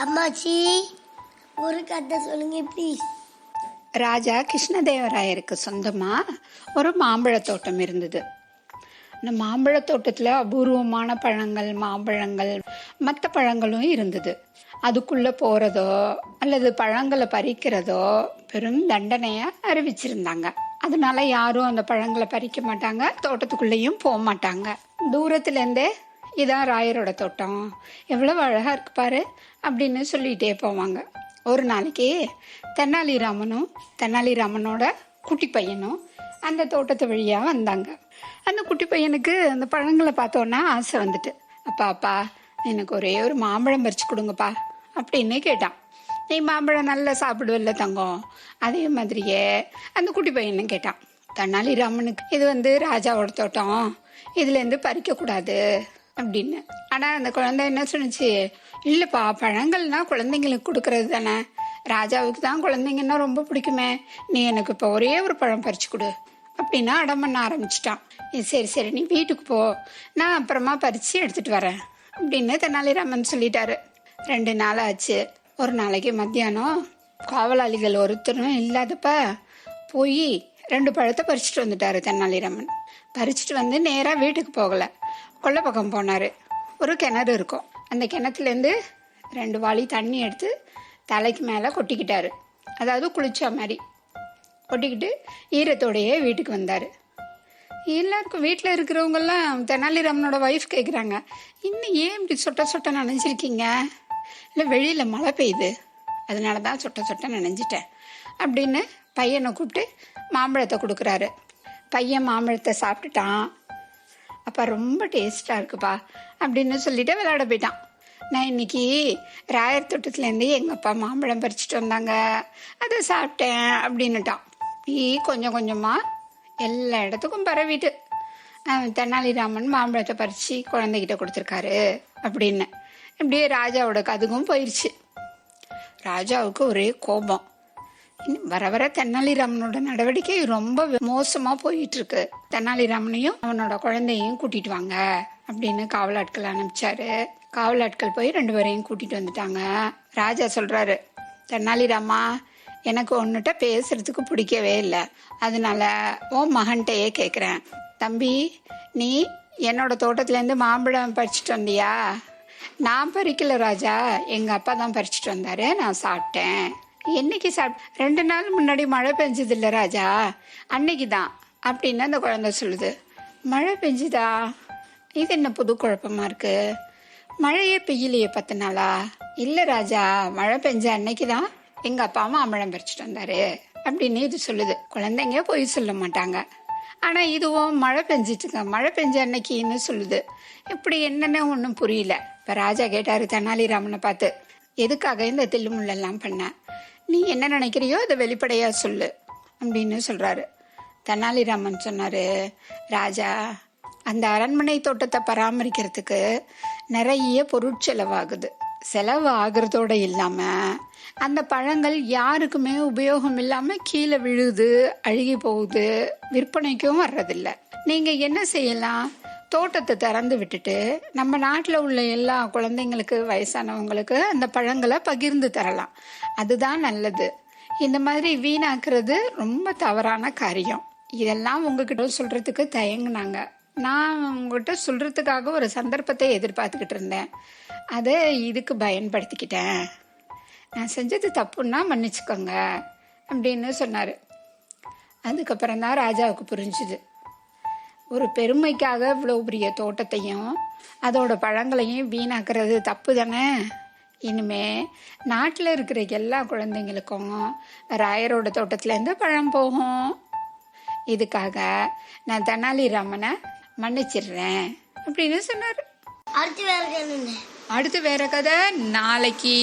அம்மாச்சி ஒரு கதை சொல்லுங்க ப்ளீஸ் ராஜா கிருஷ்ணதேவராயருக்கு சொந்தமாக ஒரு மாம்பழத் தோட்டம் இருந்தது. இந்த மாம்பழத் தோட்டத்தில் அபூர்வமான பழங்கள் மாம்பழங்கள் மற்ற பழங்களும் இருந்தது. அதுக்குள்ளே போகிறதோ அல்லது பழங்களை பறிக்கிறதோ பெரும் தண்டனையை அறிவிச்சிருந்தாங்க. அதனால யாரும் அந்த பழங்களை பறிக்க மாட்டாங்க தோட்டத்துக்குள்ளேயும் போக மாட்டாங்க. தூரத்துலேருந்தே இதான் ராயரோட தோட்டம். எவ்வளவு அழகா இருக்கு பாரு அப்படின்னு சொல்லிட்டே போவாங்க. ஒரு நாளைக்கு தெனாலிராமனும் தெனாலிராமனோட குட்டி பையனும் அந்த தோட்டத்து வழியா வந்தாங்க. அந்த குட்டி பையனுக்கு அந்த பழங்களை பார்த்தோன்னா ஆசை வந்துட்டு. அப்பா அப்பா எனக்கு ஒரே ஒரு மாம்பழம் பறிச்சு கொடுங்கப்பா அப்படின்னு கேட்டான். நீ மாம்பழம் நல்லா சாப்பிடுவில்ல தங்கம்? அதே மாதிரியே அந்த குட்டி பையனும் கேட்டான். தெனாலிராமனுக்கு இது வந்து ராஜாவோட தோட்டம். இதுலேருந்து பறிக்கக்கூடாது. அப்படின்னு. ஆனால் அந்த குழந்தை என்ன சொன்னுச்சு இல்லைப்பா பழங்கள்னா குழந்தைங்களுக்கு கொடுக்கறது தானே. ராஜாவுக்கு தான் குழந்தைங்கன்னா ரொம்ப பிடிக்குமே. நீ எனக்கு இப்போ ஒரே ஒரு பழம் பறிச்சு கொடு அப்படின்னா அடம் பண்ண ஆரம்பிச்சிட்டான். சரி சரி நீ வீட்டுக்கு போ. நான் அப்புறமா பறித்து எடுத்துட்டு வரேன் அப்படின்னு தெனாலிராமன் சொல்லிட்டாரு. ரெண்டு நாள் ஆச்சு. ஒரு நாளைக்கு மத்தியானம் காவலாளிகள் ஒருத்தரும் இல்லாதப்ப போய் ரெண்டு பழத்தை பறிச்சுட்டு வந்துட்டாரு தெனாலிராமன். பறிச்சுட்டு வந்து நேராக வீட்டுக்கு போகலை. கொல்லை பக்கம் போனார். ஒரு கிணறு இருக்கும். அந்த கிணத்துலேருந்து ரெண்டு வாளி தண்ணி எடுத்து தலைக்கு மேலே கொட்டிக்கிட்டார். அதாவது குளிச்ச மாதிரி. கொட்டிக்கிட்டு ஈரத்தோடையே வீட்டுக்கு வந்தார். எல்லாருக்கும் வீட்டில் இருக்கிறவங்கெல்லாம் தெனாலிராமனோட ஒய்ஃப் கேட்குறாங்க இன்னும் ஏன் இப்படி சொட்ட சொட்ட நனைஞ்சிருக்கீங்க? இல்லை வெளியில் மழை பெய்யுது. அதனால தான் சொட்ட சொட்ட நினைஞ்சிட்டேன். அப்படின்னு பையனை கூப்பிட்டு மாம்பழத்தை கொடுக்குறாரு. பையன் மாம்பழத்தை சாப்பிட்டுட்டான். அப்பா ரொம்ப டேஸ்ட்டாக இருக்குப்பா அப்படின்னு சொல்லிட்டு விளையாட போயிட்டான். நான் இன்னைக்கு ராயர் தோட்டத்துலேருந்து எங்கள் அப்பா மாம்பழம் பறிச்சுட்டு வந்தாங்க. அதை சாப்பிட்டேன் அப்படின்னுட்டான். நீ கொஞ்சம் கொஞ்சமாக எல்லா இடத்துக்கும் பரவிட்டு தெனாலிராமன் மாம்பழத்தை பறித்து குழந்தைகிட்ட கொடுத்துருக்காரு அப்படின்னு. இப்படியே ராஜாவோட கதுகும் போயிடுச்சு ராஜாவுக்கு ஒரே கோபம். வர வர தெனாலிராமனோட நடவடிக்கை ரொம்ப மோசமா போயிட்டு இருக்கு தெனாலிராமனையும் அவனோட குழந்தையும் கூட்டிட்டு வாங்க அப்படின்னு காவலாட்கள் அனுப்பிச்சாரு. காவலாட்கள் போய் ரெண்டு பேரையும் கூட்டிட்டு வந்துட்டாங்க. ராஜா சொல்றாரு தெனாலிராமா எனக்கு ஒன்னுட்ட பேசுறதுக்கு பிடிக்கவே இல்லை. அதனால உன் மகன்கிட்டயே கேட்குறேன் தம்பி நீ என்னோட தோட்டத்துலேருந்து மாம்பழம் பறிச்சுட்டு வந்தியா? நான் பறிக்கல ராஜா. எங்கள் அப்பா தான் பறிச்சுட்டு வந்தாரு. நான் சாப்பிட்டேன். என்னைக்கு சாப் ரெண்டு நாள் முன்னாடி மழை பெஞ்சது இல்லை ராஜா. அன்னைக்கு தான் அப்படின்னு அந்த குழந்தை சொல்லுது. மழை பெஞ்சுதா? இது என்ன புது குழப்பமா இருக்கு? மழையே பெய்யலையே பத்து நாளா? இல்லை ராஜா மழை பெஞ்ச அன்னைக்கு தான் எங்கள் அப்பா அம்மா மாம்பழம் பறிச்சுட்டு வந்தாரு அப்படின்னு இது சொல்லுது. குழந்தைங்க போய் சொல்ல மாட்டாங்க. ஆனால் இதுவும் மழை பெஞ்சிட்டுங்க மழை பெஞ்ச அன்னைக்குன்னு சொல்லுது. இப்படி என்னன்னு ஒன்றும் புரியல. இப்போ ராஜா கேட்டார் தெனாலிராமனை பார்த்து எதுக்காக இந்த தில்லுமுள்ளெல்லாம் பண்ண? நீ என்ன நினைக்கிறியோ அதை வெளிப்படையாக சொல்லு அப்படின்னு சொல்கிறாரு தெனாலிராமன் சொன்னாரு ராஜா அந்த அரண்மனை தோட்டத்தை பராமரிக்கிறதுக்கு நிறைய பொருட்செலவாகுது. செலவு ஆகுறதோட இல்லாமல் அந்த பழங்கள் யாருக்குமே உபயோகம் இல்லாமல் கீழே விழுது அழுகி போகுது விற்பனைக்கும் வர்றதில்லை. நீங்கள் என்ன செய்யலாம்? தோட்டத்தை திறந்து விட்டுட்டு நம்ம நாட்டில் உள்ள எல்லா குழந்தைங்களுக்கு வயசானவங்களுக்கு அந்த பழங்களை பகிர்ந்து தரலாம். அதுதான் நல்லது. இந்த மாதிரி வீணாக்குறது ரொம்ப தவறான காரியம். இதெல்லாம் உங்ககிட்ட சொல்றதுக்கு தயங்குனாங்க. நான் உங்ககிட்ட சொல்றதுக்காக ஒரு சந்தர்ப்பத்தை எதிர்பார்த்துக்கிட்டு இருந்தேன். அதை இதுக்கு பயன்படுத்திக்கிட்டேன். நான் செஞ்சது தப்புன்னா மன்னிச்சுக்கோங்க அப்படின்னு சொன்னார். அதுக்கப்புறம் தான் ராஜாவுக்கு புரிஞ்சுது. ஒரு பெருமைக்காக இவ்வளோ பெரிய தோட்டத்தையும் அதோட பழங்களையும் வீணாக்குறது தப்பு தானே இனிமே நாட்டில் இருக்கிற எல்லா குழந்தைங்களுக்கும் ராயரோட தோட்டத்துலேருந்து பழம் போகும். இதுக்காக நான் தெனாலிராமனை மன்னிச்சிடுறேன் அப்படின்னு சொன்னார். அடுத்து வேற அடுத்து வேற கதை நாளைக்கு.